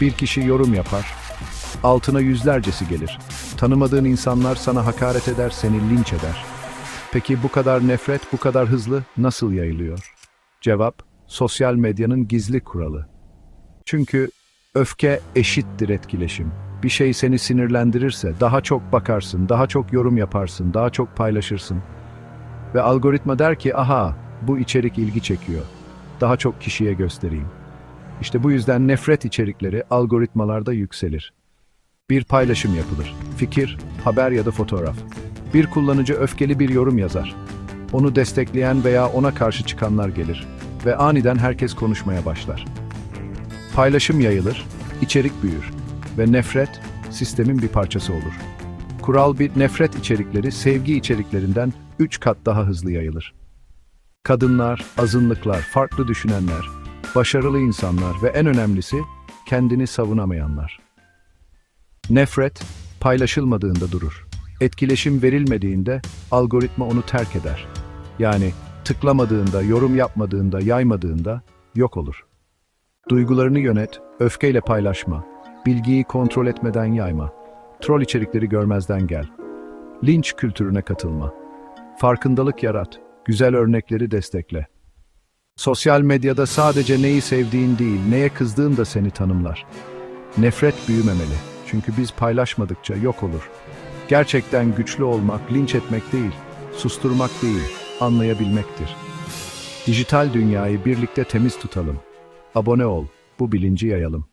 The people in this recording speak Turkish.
Bir kişi yorum yapar, altına yüzlercesi gelir. Tanımadığın insanlar sana hakaret eder, seni linç eder. Peki bu kadar nefret, bu kadar hızlı nasıl yayılıyor? Cevap, sosyal medyanın gizli kuralı. Çünkü öfke eşittir etkileşim. Bir şey seni sinirlendirirse daha çok bakarsın, daha çok yorum yaparsın, daha çok paylaşırsın. Ve algoritma der ki, aha bu içerik ilgi çekiyor. Daha çok kişiye göstereyim. İşte bu yüzden nefret içerikleri algoritmalarda yükselir. Bir paylaşım yapılır. Fikir, haber ya da fotoğraf. Bir kullanıcı öfkeli bir yorum yazar. Onu destekleyen veya ona karşı çıkanlar gelir ve aniden herkes konuşmaya başlar. Paylaşım yayılır, içerik büyür ve nefret sistemin bir parçası olur. Kural bir nefret içerikleri sevgi içeriklerinden 3 kat daha hızlı yayılır. Kadınlar, azınlıklar, farklı düşünenler, başarılı insanlar ve en önemlisi kendini savunamayanlar. Nefret paylaşılmadığında durur. Etkileşim verilmediğinde algoritma onu terk eder. Yani tıklamadığında, yorum yapmadığında, yaymadığında yok olur. Duygularını yönet, öfkeyle paylaşma. Bilgiyi kontrol etmeden yayma. Troll içerikleri görmezden gel. Linç kültürüne katılma. Farkındalık yarat. Güzel örnekleri destekle. Sosyal medyada sadece neyi sevdiğin değil, neye kızdığın da seni tanımlar. Nefret büyümemeli. Çünkü biz paylaşmadıkça yok olur. Gerçekten güçlü olmak, linç etmek değil, susturmak değil, anlayabilmektir. Dijital dünyayı birlikte temiz tutalım. Abone ol, bu bilinci yayalım.